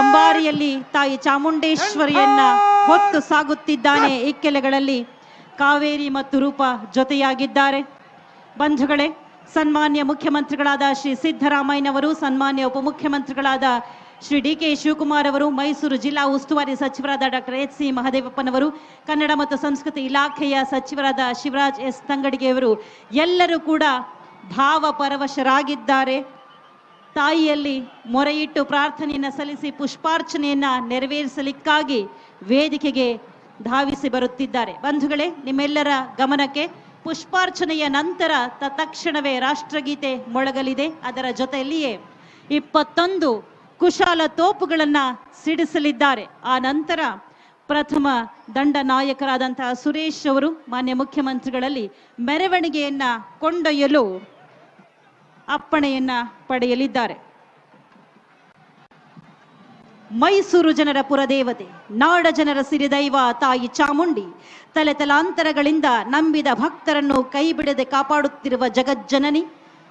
ಅಂಬಾರಿಯಲ್ಲಿ ತಾಯಿ ಚಾಮುಂಡೇಶ್ವರಿಯನ್ನ ಹೊತ್ತು ಸಾಗುತ್ತಿದ್ದಾನೆ ಇಕ್ಕೆಲೆಗಳಲ್ಲಿ ಕಾವೇರಿ ಮತ್ತು ರೂಪ ಜೊತೆಯಾಗಿದ್ದಾರೆ. ಬಂಧುಗಳೇ ಸನ್ಮಾನ್ಯ ಮುಖ್ಯಮಂತ್ರಿಗಳಾದ ಶ್ರೀ ಸಿದ್ದರಾಮಯ್ಯನವರು ಸನ್ಮಾನ್ಯ ಉಪಮುಖ್ಯಮಂತ್ರಿಗಳಾದ ಶ್ರೀ ಡಿ ಕೆ ಶಿವಕುಮಾರ್ ಅವರು ಮೈಸೂರು ಜಿಲ್ಲಾ ಉಸ್ತುವಾರಿ ಸಚಿವರಾದ ಡಾಕ್ಟರ್ ಎಚ್ ಸಿ ಮಹದೇವಪ್ಪನವರು ಕನ್ನಡ ಮತ್ತು ಸಂಸ್ಕೃತಿ ಇಲಾಖೆಯ ಸಚಿವರಾದ ಶಿವರಾಜ್ ಎಸ್ ತಂಗಡಿಗೆಯವರು ಎಲ್ಲರೂ ಕೂಡ ಭಾವಪರವಶರಾಗಿದ್ದಾರೆ. ತಾಯಿಯಲ್ಲಿ ಮೊರೆಯಿಟ್ಟು ಪ್ರಾರ್ಥನೆಯನ್ನು ಸಲ್ಲಿಸಿ ಪುಷ್ಪಾರ್ಚನೆಯನ್ನು ನೆರವೇರಿಸಲಿಕ್ಕಾಗಿ ವೇದಿಕೆಗೆ ಧಾವಿಸಿ ಬರುತ್ತಿದ್ದಾರೆ. ಬಂಧುಗಳೇ, ನಿಮ್ಮೆಲ್ಲರ ಗಮನಕ್ಕೆ ಪುಷ್ಪಾರ್ಚನೆಯ ನಂತರ ತತ್ಕ್ಷಣವೇ ರಾಷ್ಟ್ರಗೀತೆ ಮೊಳಗಲಿದೆ. ಅದರ ಜೊತೆಯಲ್ಲಿಯೇ ಇಪ್ಪತ್ತೊಂದು ಕುಶಾಲ ತೋಪುಗಳನ್ನು ಸಿಡಿಸಲಿದ್ದಾರೆ. ಆ ನಂತರ ಪ್ರಥಮ ದಂಡ ನಾಯಕರಾದಂತಹ ಸುರೇಶ್ ಅವರು ಮಾನ್ಯ ಮುಖ್ಯಮಂತ್ರಿಗಳಲ್ಲಿ ಮೆರವಣಿಗೆಯನ್ನ ಕೊಂಡೊಯ್ಯಲು ಅಪ್ಪಣೆಯನ್ನ ಪಡೆಯಲಿದ್ದಾರೆ. ಮೈಸೂರು ಜನರ ಪುರದೇವತೆ, ನಾಡ ಜನರ ಸಿರಿದೈವ ತಾಯಿ ಚಾಮುಂಡಿ ತಲೆ ತಲಾಂತರಗಳಿಂದ ನಂಬಿದ ಭಕ್ತರನ್ನು ಕೈ ಬಿಡದೆ ಕಾಪಾಡುತ್ತಿರುವ ಜಗಜ್ಜನನಿ,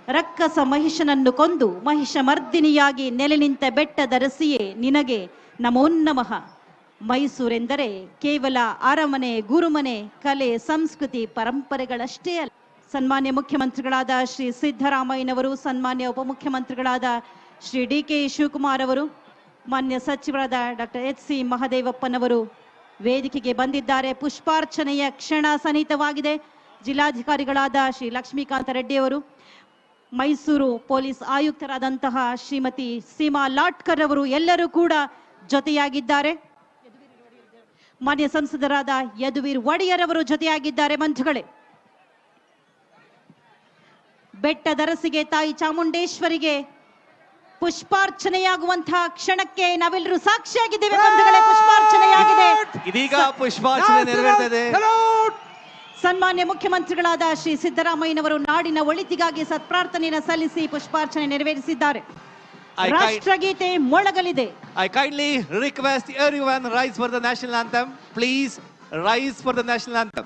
ರಕ್ಕಸ ಮಹಿಷನನ್ನು ಕೊಂದು ಮಹಿಷ ಮರ್ದಿನಿಯಾಗಿ ನೆಲೆ ನಿಂತ ಬೆಟ್ಟದರಸಿಯೇ ನಿನಗೆ ನಮೋನ್ನಮಃ ನಮಃ. ಮೈಸೂರೆಂದರೆ ಕೇವಲ ಅರಮನೆ, ಗುರುಮನೆ, ಕಲೆ, ಸಂಸ್ಕೃತಿ, ಪರಂಪರೆಗಳಷ್ಟೇ ಅಲ್ಲ. ಸನ್ಮಾನ್ಯ ಮುಖ್ಯಮಂತ್ರಿಗಳಾದ ಶ್ರೀ ಸಿದ್ದರಾಮಯ್ಯನವರು, ಸನ್ಮಾನ್ಯ ಉಪಮುಖ್ಯಮಂತ್ರಿಗಳಾದ ಶ್ರೀ ಡಿ ಕೆ ಶಿವಕುಮಾರ್ ಅವರು, ಮಾನ್ಯ ಸಚಿವರಾದ ಡಾಕ್ಟರ್ ಎಚ್ ಸಿ ಮಹದೇವಪ್ಪನವರು ವೇದಿಕೆಗೆ ಬಂದಿದ್ದಾರೆ. ಪುಷ್ಪಾರ್ಚನೆಯ ಕ್ಷಣ ಸನ್ನಿಹಿತವಾಗಿದೆ ಜಿಲ್ಲಾಧಿಕಾರಿಗಳಾದ ಶ್ರೀ ಲಕ್ಷ್ಮೀಕಾಂತ ರೆಡ್ಡಿ ಅವರು, ಮೈಸೂರು ಪೊಲೀಸ್ ಆಯುಕ್ತರಾದಂತಹ ಶ್ರೀಮತಿ ಸೀಮಾ ಲಾಟ್ಕರ್ ಅವರು ಎಲ್ಲರೂ ಕೂಡ ಜೊತೆಯಾಗಿದ್ದಾರೆ. ಮಾನ್ಯ ಸಂಸದರಾದ ಯದುವೀರ್ ಒಡೆಯರ್ ಅವರು ಜೊತೆಯಾಗಿದ್ದಾರೆ. ಮಂಜುಗಳೇ ಬೆಟ್ಟದರಸಿಗೆ ತಾಯಿ ಚಾಮುಂಡೇಶ್ವರಿಗೆ ಪುಷ್ಪಾರ್ಚನೆಯಾಗುವಂತಹ ಕ್ಷಣಕ್ಕೆ ನಾವೆಲ್ಲರೂ ಸಾಕ್ಷಿಯಾಗಿದ್ದೇವೆ ಬಂಧುಗಳೇ ಪುಷ್ಪಾರ್ಚನೆಯಾಗಿದೆ. ಇದೀಗ ಪುಷ್ಪಾರ್ಚನೆ ಸನ್ಮಾನ್ಯ ಮುಖ್ಯಮಂತ್ರಿಗಳಾದ ಶ್ರೀ ಸಿದ್ದರಾಮಯ್ಯನವರು ನಾಡಿನ ಒಳಿತಿಗಾಗಿ ಸತ್ಪ್ರಾರ್ಥನೆಯನ್ನು ಸಲ್ಲಿಸಿ ಪುಷ್ಪಾರ್ಚನೆ ನೆರವೇರಿಸಿದ್ದಾರೆ. ರಾಷ್ಟ್ರಗೀತೆ ಮೊಳಗಲಿದೆ. I kindly request every one rise for the national anthem please rise for the national anthem.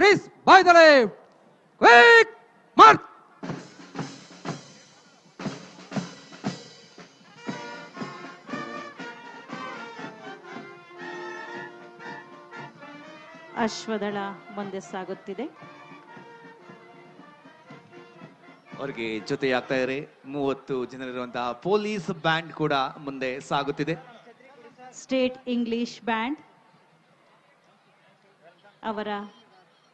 right in quick march turn. By the left. Quick march. ಅಶ್ವದಳ ಮುಂದೆ ಸಾಗುತ್ತಿದೆ ಅವರಿಗೆ ಜೊತೆಯಾಗ್ತಾ ಇದ್ದಾರೆ ಮೂವತ್ತು ಜನರಿರುವಂತಹ ಪೊಲೀಸ್ ಬ್ಯಾಂಡ್ ಕೂಡ ಮುಂದೆ ಸಾಗುತ್ತಿದೆ ಸ್ಟೇಟ್ ಇಂಗ್ಲಿಷ್ ಬ್ಯಾಂಡ್ ಅವರ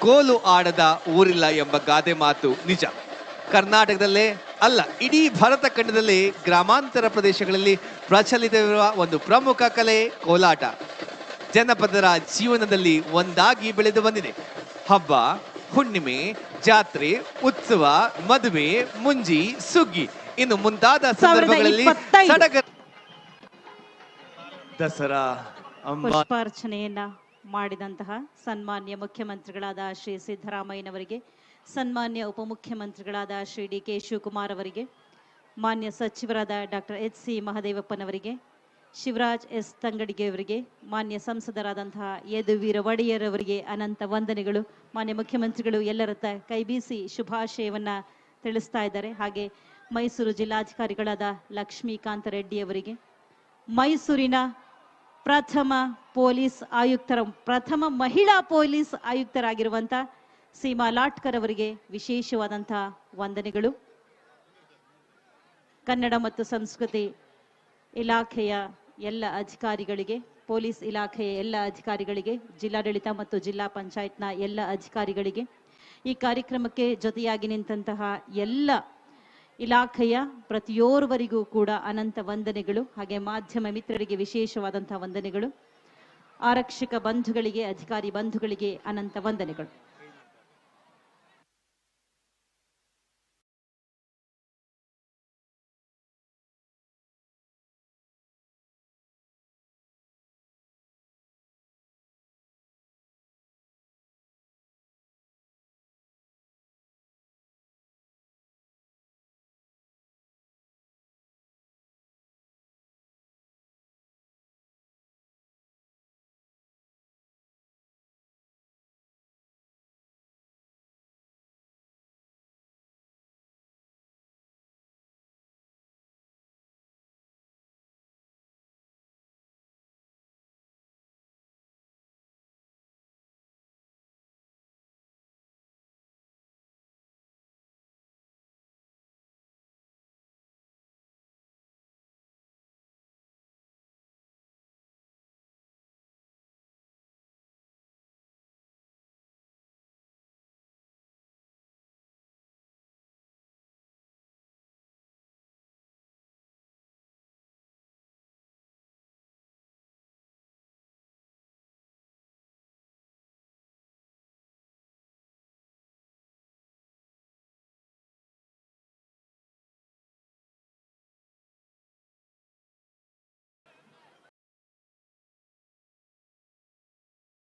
ಕೋಲು ಆಡದ ಊರಿಲ್ಲ ಎಂಬ ಗಾದೆ ಮಾತು ನಿಜ. ಕರ್ನಾಟಕದಲ್ಲೇ ಅಲ್ಲ ಇಡೀ ಭಾರತ ಖಂಡದಲ್ಲಿ ಗ್ರಾಮಾಂತರ ಪ್ರದೇಶಗಳಲ್ಲಿ ಪ್ರಚಲಿತವಿರುವ ಒಂದು ಪ್ರಮುಖ ಕಲೆ ಕೋಲಾಟ. ಜನಪದರ ಜೀವನದಲ್ಲಿ ಒಂದಾಗಿ ಬೆಳೆದು ಬಂದಿದೆ. ಹಬ್ಬ ಹುಣ್ಣಿಮೆ ಜಾತ್ರೆ ಉತ್ಸವ ಮದುವೆ ಮುಂಜಿ ಸುಗ್ಗಿ ಇನ್ನು ಮುಂತಾದ ಸಂದರ್ಭಗಳಲ್ಲಿ. ಸಡಗರ ದಸರಾ ಅಂಬಾ ಪುಷ್ಪಾರ್ಚನೆಯನ್ನ ಮಾಡಿದಂತಹ ಸನ್ಮಾನ್ಯ ಮುಖ್ಯಮಂತ್ರಿಗಳಾದ ಶ್ರೀ ಸಿದ್ದರಾಮಯ್ಯನವರಿಗೆ, ಸನ್ಮಾನ್ಯ ಉಪಮುಖ್ಯಮಂತ್ರಿಗಳಾದ ಶ್ರೀ ಡಿ ಕೆ ಶಿವಕುಮಾರ್ ಅವರಿಗೆ, ಮಾನ್ಯ ಸಚಿವರಾದ ಡಾಕ್ಟರ್ ಎಚ್ ಸಿ ಮಹದೇವಪ್ಪನವರಿಗೆ, ಶಿವರಾಜ್ ಎಸ್ ತಂಗಡಿಗೆ ಅವರಿಗೆ, ಮಾನ್ಯ ಸಂಸದರಾದಂತಹ ಯದುವೀರ ಒಡೆಯರ್ ಅವರಿಗೆ ಅನಂತ ವಂದನೆಗಳು. ಮಾನ್ಯ ಮುಖ್ಯಮಂತ್ರಿಗಳು ಎಲ್ಲರತ್ತ ಕೈಬೀಸಿ ಶುಭಾಶಯವನ್ನ ತಿಳಿಸ್ತಾ ಇದ್ದಾರೆ. ಹಾಗೆ ಮೈಸೂರು ಜಿಲ್ಲಾಧಿಕಾರಿಗಳಾದ ಲಕ್ಷ್ಮೀಕಾಂತ ರೆಡ್ಡಿ ಅವರಿಗೆ, ಮೈಸೂರಿನ ಪ್ರಥಮ ಪೊಲೀಸ್ ಆಯುಕ್ತರ, ಪ್ರಥಮ ಮಹಿಳಾ ಪೊಲೀಸ್ ಆಯುಕ್ತರಾಗಿರುವಂತ ಸೀಮಾ ಲಾಟ್ಕರ್ ಅವರಿಗೆ ವಿಶೇಷವಾದಂತಹ ವಂದನೆಗಳು. ಕನ್ನಡ ಮತ್ತು ಸಂಸ್ಕೃತಿ ಇಲಾಖೆಯ ಎಲ್ಲ ಅಧಿಕಾರಿಗಳಿಗೆ, ಪೊಲೀಸ್ ಇಲಾಖೆಯ ಎಲ್ಲ ಅಧಿಕಾರಿಗಳಿಗೆ, ಜಿಲ್ಲಾಡಳಿತ ಮತ್ತು ಜಿಲ್ಲಾ ಪಂಚಾಯತ್ನ ಎಲ್ಲ ಅಧಿಕಾರಿಗಳಿಗೆ ಈ ಕಾರ್ಯಕ್ರಮಕ್ಕೆ ಜೊತೆಯಾಗಿ ನಿಂತಹ ಎಲ್ಲ ಇಲಾಖೆಯ ಪ್ರತಿಯೋರ್ವರಿಗೂ ಕೂಡ ಅನಂತ ವಂದನೆಗಳು, ಹಾಗೆ ಮಾಧ್ಯಮ ಮಿತ್ರರಿಗೆ ವಿಶೇಷವಾದಂತಹ ವಂದನೆಗಳು. ಆರಕ್ಷಕ ಬಂಧುಗಳಿಗೆ, ಅಧಿಕಾರಿ ಬಂಧುಗಳಿಗೆ ಅನಂತ ವಂದನೆಗಳು.